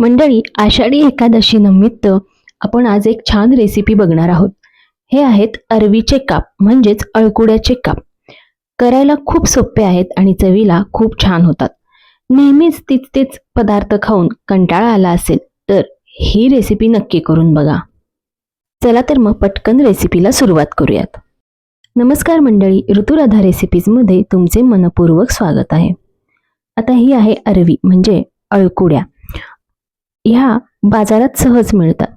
मंडळी आषाढी एकादशी निमित्त आपण आज एक छान रेसिपी बघणार आहोत. हे आहेत अरवीचे काप म्हणजेच अळकुड्याचे काप. करायला खूप सोपे आहेत आणि चवीला खूप छान होतात. नेहमीच तीच तेच पदार्थ खाऊन कंटाळा आला असेल तर ही रेसिपी नक्की करून बघा. चला तर मग पटकन रेसिपीला सुरुवात करूयात. नमस्कार मंडळी ऋतुराधा रेसिपीजमध्ये तुमचे मनपूर्वक स्वागत आहे. आता ही आहे अरवी म्हणजे अळकुड्या. ह्या बाजारात सहज मिळतात.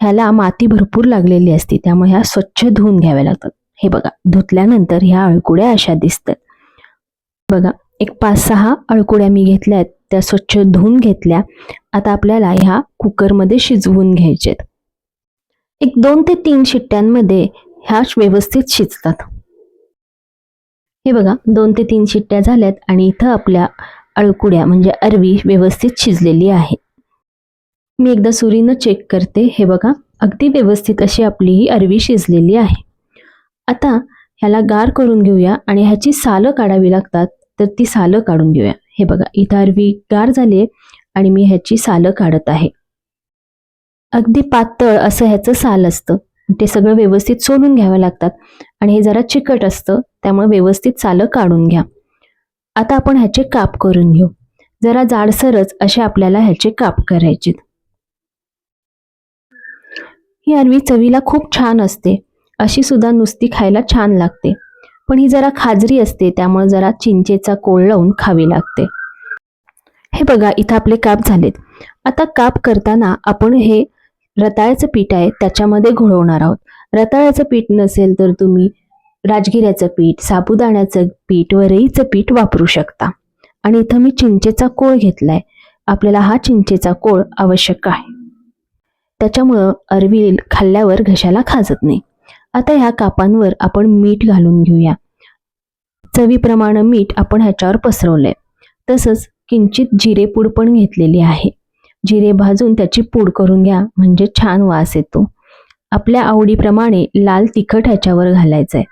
ह्याला माती भरपूर लागलेली असते त्यामुळे ह्या स्वच्छ धुवून घ्याव्या लागतात. हे बघा धुतल्यानंतर ह्या अळकुड्या अशा दिसतात. बघा एक पाच सहा अळकुड्या मी घेतल्या आहेत त्या स्वच्छ धुवून घेतल्या. आता आपल्याला ह्या कुकरमध्ये शिजवून घ्यायचेत. एक दोन ते तीन शिट्ट्यांमध्ये ह्या व्यवस्थित शिजतात. हे बघा दोन ते तीन शिट्ट्या झाल्यात आणि इथं आपल्या अळकुड्या म्हणजे अरवी व्यवस्थित शिजलेली आहे मी एकदा सुरीनं चेक करते. हे बघा अगदी व्यवस्थित अशी आपली ही अरवी शिजलेली आहे. आता ह्याला गार करून घेऊया आणि ह्याची सालं काढावी लागतात तर ती सालं काढून घेऊया. हे बघा इथं अरवी गार झाली आहे आणि मी ह्याची सालं काढत आहे. अगदी पातळ असं ह्याचं साल असतं. ते सगळं व्यवस्थित सोलून घ्यावं लागतात आणि हे जरा चिकट असतं त्यामुळे व्यवस्थित सालं काढून घ्या. आता आपण ह्याचे काप करून घेऊ. जरा जाडसरच असे आपल्याला ह्याचे काप करायचे ही अरवी चवीला खूप छान असते. अशी सुद्धा नुसती खायला छान लागते. पण ही जरा खाजरी असते त्यामुळे जरा चिंचेचा कोळ लावून खावी लागते. हे बघा इथं आपले काप झालेत. आता काप करताना आपण हे रताळ्याचं पीठ आहे त्याच्यामध्ये घोळवणार आहोत. रताळ्याचं पीठ नसेल तर तुम्ही राजगिऱ्याचं पीठ साबुदाण्याचं पीठ व रईचं पीठ वापरू शकता. आणि इथं मी चिंचेचा कोळ घेतलाय. आपल्याला हा चिंचेचा कोळ आवश्यक आहे. त्याच्यामुळं अरवी खाल्ल्यावर घशाला खाजत नाही. आता ह्या कापांवर आपण मीठ घालून घेऊया. चवीप्रमाणे मीठ आपण ह्याच्यावर पसरवलंय. तसंच किंचित जिरेपूड पण घेतलेली आहे. जिरे भाजून त्याची पूड करून घ्या म्हणजे छान वास येतो. आपल्या आवडीप्रमाणे लाल तिखट ह्याच्यावर घालायचंय.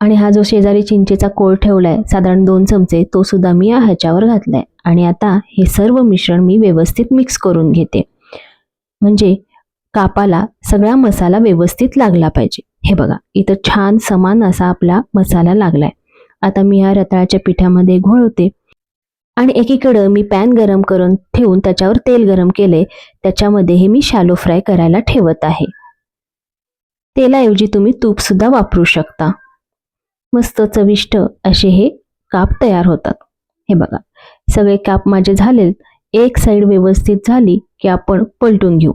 आणि हा जो शेजारी चिंचेचा कोळ ठेवलाय साधारण दोन चमचे तो सुद्धा मी ह्याच्यावर घातलाय. आणि आता हे सर्व मिश्रण मी व्यवस्थित मिक्स करून घेते. म्हणजे कापाला सगळा मसाला व्यवस्थित लागला पाहिजे. हे बघा इथं छान समान असा आपला मसाला लागलाय. आता मी ह्या रताळ्याच्या पिठामध्ये घोळवते आणि एकीकडं मी पॅन गरम करून ठेवून त्याच्यावर तेल गरम केले त्याच्यामध्ये हे मी शॅलो फ्राय करायला ठेवत आहे. तेलाऐवजी तुम्ही तूप सुद्धा वापरू शकता. मस्त चविष्ट असे हे काप तयार होतात. हे बघा सगळे काप माझे झाले एक साईड व्यवस्थित झाली की आपण पलटून घेऊ.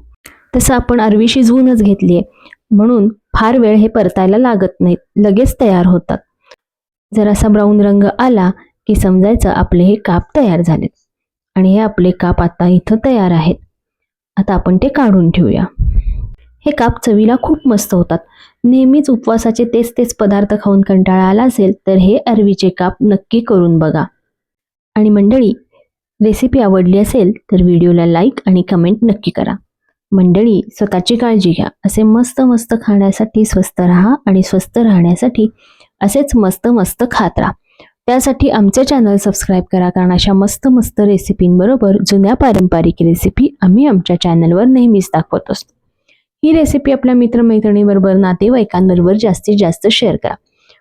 तसं आपण अरवी शिजवूनच घेतली आहे म्हणून फार वेळ हे परतायला लागत नाहीत. लगेच तयार होतात. जरासा ब्राऊन रंग आला की समजायचं आपले हे काप तयार झालेत. आणि हे आपले काप आता इथं तयार आहेत. आता आपण ते काढून ठेवूया. हे काप चवीला खूप मस्त होतात. नेहमीच उपवासाचे तेच तेच पदार्थ खाऊन कंटाळा आला असेल तर हे अरवीचे काप नक्की करून बघा. आणि मंडळी रेसिपी आवडली असेल तर व्हिडिओला लाईक आणि कमेंट नक्की करा. मंडळी स्वतःची काळजी घ्या. असे मस्त मस्त खाण्यासाठी स्वस्त राहा आणि स्वस्त राहण्यासाठी असेच मस्त मस्त खात राहा. त्यासाठी आमचे चॅनल सबस्क्राईब करा कारण अशा मस्त मस्त रेसिपींबरोबर जुन्या पारंपरिक रेसिपी आम्ही आमच्या चॅनलवर नेहमीच दाखवत असतो. ही रेसिपी आपल्या मित्रमैत्रिणीबरोबर नातेवाईकांबरोबर जास्तीत जास्त शेअर करा.